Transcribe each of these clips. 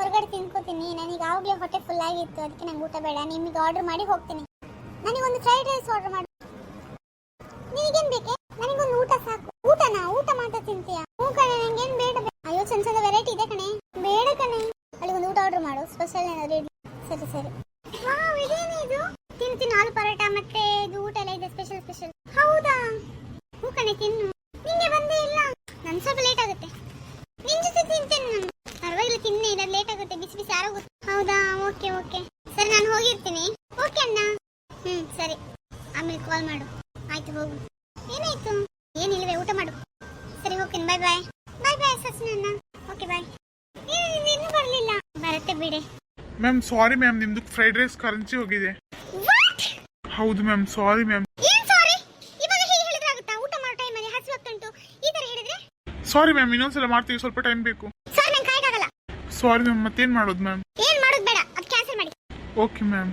ಹೊರಗಡೆ ತಿನ್ಕೋತೀನಿ. ನನಗೆ ಆವಾಗಲೇ ಹೊಟ್ಟೆ ಫುಲ್ ಆಗಿತ್ತು. ಅದಕ್ಕೆ ನಂಗೆ ಊಟ ಬೇಡ. ನಿಮಗೆ ಆರ್ಡರ್ ಮಾಡಿ ಹೋಗ್ತೀನಿ. ನನಗೊಂದು ಫ್ರೈಡ್ ರೈಸ್ ಆರ್ಡರ್ ಮಾಡು. ನಿನಗೇನು ಬೇಕೆ? ನನಗೊಂದು ಊಟ ಸಾಕು. ಊಟನಾ? ಊಟ ಮಾತ್ರ ತಿಂತೀಯಾ? ಹ್ಞೂ ಕಣೆ, ನಂಗೇನು ಬೇಡ ಅಯ್ಯೋ, ಚಂದ ಚಂದ ವೆರೈಟಿ ಇದೆ ಕಣೆ. ಬೇಡ ಕಣೆ. ಒಂದು ಊಟ ಆರ್ಡರ್ ಮಾಡು. ಸ್ಪೆಷಲ್ ಏನಾದ್ರು ಇಡ್ಲಿ. ಸರಿ ಸರಿ. ವಾವ್, ಇದೇನು ಇದು? ತಿಂತೀನಿ, ಆಲೂ ಪರೋಟ ಮತ್ತೆ ಇದು ಊಟ ಎಲ್ಲ ಇದೆ. ಸ್ಪೆಷಲ್ ಸ್ಪೆಷಲ್ ಹೌದಾ? ಹ್ಞೂ ಕಣೆ, ತಿನ್ನು ನಿಂಗೆ ಬಂದೇ ಇಲ್ಲ ನನ್ ಸ್ವಲ್ಪ ಲೇಟ್ ಆಗುತ್ತೆ ನಿನ್ ಜೊತೆ ತಿಂತೇನೆ ನಾನು ಪರವಾಗಿಲ್ಲ ತಿನ್ನಿ ಇಲ್ಲ ಲೇಟ್ ಆಗುತ್ತೆ ಬಿಸಿ ಬಿಸಿ ಆರೋಗುತ್ತೆ ಹೌದಾ ಓಕೆ ಓಕೆ ಸರಿ ನಾನು ಹೋಗಿರ್ತೀನಿ ಓಕೆ ಅಣ್ಣ ಹ್ಮ್ ಸರಿ ಆಮೇಲೆ ಕಾಲ್ ಮಾಡು. ಆಯ್ತು ಹೋಗು. ಏನಾಯ್ತು? ಏನಿಲ್ವೇ ಊಟ ಮಾಡು. ಸರಿ ಹೋಗ್ತೀನಿ. ಬಾಯ್ ಬಾಯ್ ಬಾಯ್ ಬಾಯ್ ಸಸ್ನಣ್ಣ. ಓಕೆ ಬಾಯ್ ನೀನು ಇನ್ನೂ ಬರಲಿಲ್ಲ. ಬರುತ್ತೆ ಬಿಡೆ. ಮ್ಯಾಮ್ ಸಾರಿ ಮ್ಯಾಮ್ ನಿಮ್ದು ಫ್ರೈಡ್ ರೈಸ್ ಕರೆನ್ಸಿ ಹೋಗಿದೆ. ವಾಟ್ ಹೌದು ಮ್ಯಾಮ್ ಸಾರಿ ಮ್ಯಾಮ್ ಏನ್ ಸಾರಿ ಇವಾಗ ಹೀಗೆ ಹೇಳಿದ್ರೆ ಆಗುತ್ತಾ? ಊಟ ಮಾಡೋ ಟೈಮಲ್ಲಿ ಹಸಿವಾಗ್ತುಂಟು ಈ ತರ ಹೇಳಿದ್ರೆ? ಸಾರಿ ಮ್ಯಾಮ್ ಇನ್ನೊಂದ್ಸಲ ಮಾಡ್ತೀವಿ. ಸ್ವಲ್ಪ ಟೈಮ್ ಬೇಕು. ಸರ್ ನಂಗೆ ಕಾಯಕ್ಕಾಗಲ್ಲ. ಸಾರಿ ಮ್ಯಾಮ್ ಮತ್ತೇನ್ ಮಾಡೋದು ಮ್ಯಾಮ್ ಏನ್ ಮಾಡೋದು ಬೇಡ. ಅದು ಕ್ಯಾನ್ಸಲ್ ಮಾಡಿ. ಓಕೆ ಮ್ಯಾಮ್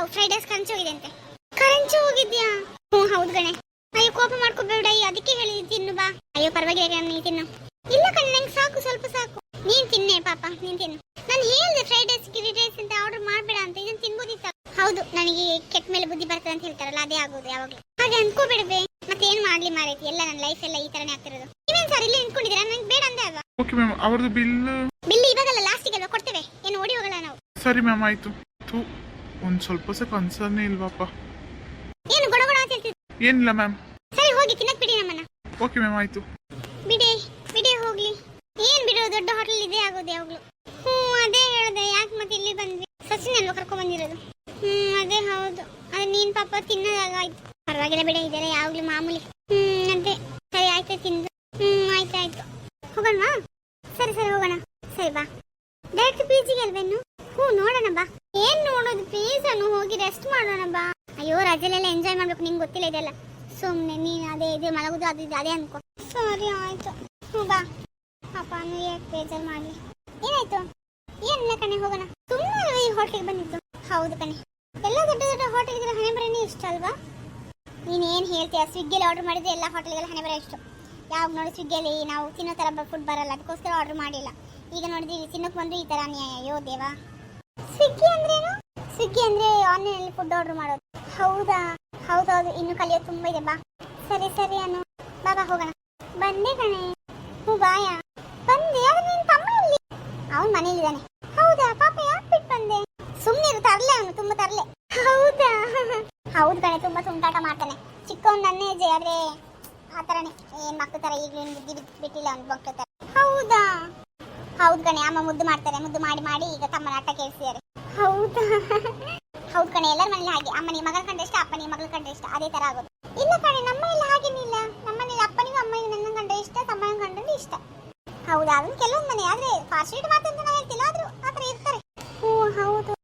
ಸಾವು ಫ್ರೈಡ್ ರೈಸ್ ಕಂಚು ಹೋಗಿದೆ ಅಂತೆ. ಕರಂಚು ಹೋಗಿದ್ಯಾ? ಹ್ಞೂ ಹೌದು ಗಣೆ ಅಯ್ಯೋ ಕೋಪ ಮಾಡ್ಕೋಬೇಡ ಅಯ್ಯೋ ಅದಕ್ಕೆ ಹೇಳಿ ತಿನ್ನು ಬಾ. ಅಯ್ಯೋ ಪರವಾಗಿಲ್ಲ ನೀ ತಿನ್ನು. ಇಲ್ಲ ಕಣೆ ನಂಗೆ ಸಾಕು ಸ್ವಲ್ಪ ಸಾಕು. ನೀನ್ ತಿನ್ನೆ ಪಾಪ ನೀನ್ ತಿನ್ನು. ನಾನು ಹೇಳ್ದೆ ಫ್ರೈಡ್ ರೈಸ್ ಗಿರಿ ರೈಸ್ ಅಂತ ಆರ್ಡರ್ ಮಾಡ್ಬೇಡ ಅಂತ ಇದನ್ನ ತಿನ್ಬೋದಿತ್ತ? ಹೌದು ನನಗೆ ಕೆಟ್ಟ ಮೇಲೆ ಬುದ್ಧಿ ಬರ್ತದೆ ಅಂತ ಹೇಳ್ತಾರಲ್ಲ ಅದೇ ಆಗೋದು ಯಾವಾಗಲೂ. ಹಾಗೆ ಮತ್ತೆ ಏನ್ ಮಾಡ್ಲಿ ಮಾರೈತಿ? ಎಲ್ಲ ನನ್ನ ಲೈಫ್ ಎಲ್ಲ ಈ ತರನೇ ಆಗ್ತಿರೋದು. ನೀವೇನ್ ಸರ್ ಇಲ್ಲಿ ನಿಂತ್ಕೊಂಡಿದ್ದೀರಾ? ನಂಗೆ ಬೇಡ ಅಂದೆ ಅಲ್ವಾ? ಓಕೆ ಮ್ಯಾಮ್ ಅವ್ರದ್ದು ಬಿಲ್ ಬಿಲ್ ಇವಾಗಲ್ಲ ಲಾಸ್ಟಿಗೆ ಅಲ್ವಾ ಕೊಡ್ತೇವೆ? ಏನು ಓಡಿ ಹೋಗಲ್ಲ ನಾವು. ಸರಿ ಮ್ಯಾಮ್ ಆಯ್ತು. ಥೂ. ಒಂದು ಸ್ವಲ್ಪ ಸಹ ಕನ್ಸರ್ನೇ ಇಲ್ವಾಪ್ಪ. ಏನು ಗೊಡ ಗೊಡ ಅಂತ ಏನು ಏನಿಲ್ಲ ಮ್ಯಾಮ್ ಸರಿ ಹೋಗಿ ತಿನ್ನಕ್ ಬಿಡಿ ನಮ್ಮನ್ನ. ಓಕೆ ಮ್ಯಾಮ್ ಆಯ್ತು. ಬಿಡಿ ಬಿಡಿ ಹೋಗ್ಲಿ. ಏನ್ ಬಿಡು ದೊಡ್ಡ ಹೋಟೆಲ್ ಇದೆ ಆಗೋದು ಯಾವಾಗ್ಲೂ. ಹ್ಞೂ ಅದೇ ಹೇಳ್ದೆ ಯಾಕೆ ಮತ್ತೆ ಇಲ್ಲಿ ಬಂದ್ವಿ ಸಸಿನ ಅಲ್ವಾ ಕರ್ಕೊಂಡ್ ಬಂದಿರೋದು. ಹ್ಞೂ ಅದೇ ಹೌದು. ಅದು ನೀನ್ ಪಾಪ ತಿನ್ನೋದಾಗ ಆಯ್ತು. ಪರವಾಗಿಲ್ಲ ಬಿಡ ಇದೆಲ್ಲ ಯಾವಾಗ್ಲೂ ಮಾಮೂಲಿ. ಹ್ಞೂ ಅದೇ. ಸರಿ ಆಯ್ತು ತಿಂದು. ಹ್ಞೂ ಆಯ್ತು ಆಯ್ತು. ಹೋಗೋಣವಾ ಸರಿ ಸರಿ ಹೋಗೋಣ. ಸರಿ ಬಾ. ಡೈರೆಕ್ಟ್ ಅಲ್ವೇನು ನೋಡೋಣ ಬಾ ಏನ್ ನೋಡೋದು ಹೋಗಿ ರೆಸ್ಟ್ ಮಾಡೋಣ ಬಾ. ಅಯ್ಯೋ, ರಜೆಲೆಲ್ಲ ಎಂಜಾಯ್ ಮಾಡ್ಬೇಕು. ನಿಂಗೆ ಗೊತ್ತಿಲ್ಲ ಇದೆಲ್ಲ ಸುಮ್ಮನೆ ನೀನು ಅದೇ ಇದೆ, ಮಲಗುದು ಅದು ಇದು, ಅದೇ ಅನ್ಕೋ. ಸರಿ, ಆಯ್ತು. ಹ್ಞೂ ಬಾ. ಅಪ್ಪ ಯಾಕೆ ಬೇಜಾರು ಮಾಡಲಿ? ಏನಾಯ್ತು? ಏನಿಲ್ಲ ಕಣೆ, ಹೋಗೋಣ. ಸುಮ್ಮನೆ ಈ ಹೋಟೆಲ್ಗೆ ಬಂದಿತ್ತು ಹೌದು ಕಣೆ. ಎಲ್ಲ ದೊಡ್ಡ ದೊಡ್ಡ ಹೋಟೆಲ್ಗೆ ಹಣೆ ಬರೇನೆ ಇಷ್ಟ ಅಲ್ವಾ? ನೀನು ಏನು ಹೇಳ್ತೀಯ? ಸ್ವಿಗ್ಗಿಯಲ್ಲಿ ಆರ್ಡರ್ ಮಾಡಿದ್ರೆ ಎಲ್ಲ ಹೋಟೆಲ್ಗೆಲ್ಲ ಹಣೆ ಬರೋ ಇಷ್ಟು. ಯಾವಾಗ ನೋಡಿ ಸ್ವಿಗ್ಗಿಯಲ್ಲಿ ನಾವು ತಿನ್ನೋ ಥರ ಫುಡ್ ಬರಲ್ಲ. ಅದಕ್ಕೋಸ್ಕರ ಆರ್ಡರ್ ಮಾಡಿಲ್ಲ. ಈಗ ನೋಡಿದ್ರೆ ತಿನ್ನೋಕೆ ಬಂದು ಈ ಥರ ಅನ್ಯಾಯ. ಅಯ್ಯೋ ದೇವಾ. ಸ್ವಿಗ್ಗಿ ಅಂದ್ರೇನು? ಸ್ವಿಗ್ಗಿ ಅಂದ್ರೆ ಆನ್ಲೈನಲ್ಲಿ ಫುಡ್ ಆರ್ಡರ್ ಮಾಡೋದು. ಹೌದಾ? ಹೌದೌದು ಇನ್ನು ಕಲಿಯೋದು ತುಂಬ ಇದೆ. ಬಾ. ಸರಿ ಸರಿ ಅನು. ಬಾ ಬಾ, ಹೋಗೋಣ. ಬಂದೆ ಕಣೆ. ಹ್ಞೂ ಬಾಯ ಬಂದೆ ಅವನು ನಿನ್ ತಮ್ಮ ಇಲ್ಲಿ ಅವನ್ ಮನೇಲಿದ್ದಾನೆ ಹೌದಾ? ಪಾಪ ಯಾಕೆ ಬಿಟ್ ಬಂದೆ? ಸುಮ್ಮನೆ ತರ್ಲೆ ಅವನು, ತುಂಬಾ ತರಲೆ. ಹೌದಾ? ಹೌದು ಕಣೆ, ತುಂಬಾ ಸುಂಟಾಟ ಮಾಡ್ತಾನೆ. ಚಿಕ್ಕವನ್ ನನ್ನೇ ಏಜೆ ಆದ್ರೆ ಆ ಥರನೇ ಏನ್ ಮಕ್ಕಳ ಈಗ ಈಗಲೂ ಬುದ್ಧಿ ಬಿಟ್ಟಿಲ್ಲ ಅವ್ನು ಮಕ್ಕಳ ಹೌದಾ? ಹೌದು ಕಣೆ, ಅಮ್ಮ ಮುದ್ದು ಮಾಡ್ತಾರೆ. ಮುದ್ದು ಮಾಡಿ ಮಾಡಿ ಈಗ ತಮ್ಮನ ಆಟ ಕೇಳಿಸಿದ್ದಾರೆ. ಹೌದಾ? ಹೌದು ಕಣೆ, ಎಲ್ಲರ ಮನೇಲಿ ಹಾಗೆ. ಅಮ್ಮನಿಗೆ ಮಗನ ಕಂಡ್ರೆ ಇಷ್ಟ ಅಪ್ಪನಿಗೆ ಮಗಳ ಕಂಡ್ರೆ ಇಷ್ಟ, ಅದೇ ತರ ಆಗೋದು. ಇಲ್ಲ ಕಣೆ ನಮ್ಮನೇಲಿ ಹಾಗೇನಿಲ್ಲ ನಮ್ಮನೇಲಿ ಅಪ್ಪನಿಗೂ ಅಮ್ಮನಿಗೂ ನನ್ನ ಕಂಡ ಇಷ್ಟ ತಮ್ಮನ ಕಂಡ್ರೆ ಇಷ್ಟ. ಹೌದಾ ಅದನ್ನ ಕೆಲವೊಂದು ಮನೆ. ಆದ್ರೆ ಫಾಸ್ಟ್ ಅಂತ ನಾ ಹೇಳ್ತಿಲ್ಲ, ಆದ್ರೂ ಆತರ ಇರ್ತಾರೆ. ಓ, ಹೌದು.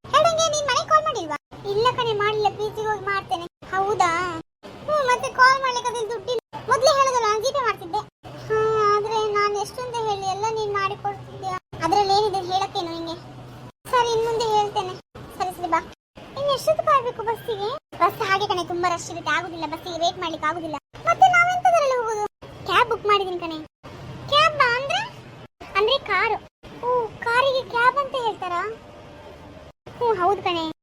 ಬಸ್ ಹಾಗೆ ಕಣೆ, ತುಂಬಾ ರಶ್ ಇರುತ್ತೆ. ಆಗುದಿಲ್ಲ, ಬಸ್ಸಿಗೆ ವೇಟ್ ಮಾಡ್ಲಿಕ್ಕೆ ಆಗುದಿಲ್ಲ. ಮತ್ತೆ ನಾವೆಂತದರಲ್ಲಿ ಹೋಗುದು? ಕ್ಯಾಬ್ ಬುಕ್ ಮಾಡಿದೀನಿ ಕಣೆ. ಕ್ಯಾಬ್ ಅಂದ್ರೆ? ಅಂದ್ರೆ ಕಾರು. ಓ, ಕಾರಿಗೆ ಕ್ಯಾಬ್ ಅಂತ ಹೇಳ್ತಾರಾ? ಹ್ಞೂ ಹೌದು ಕಣೆ.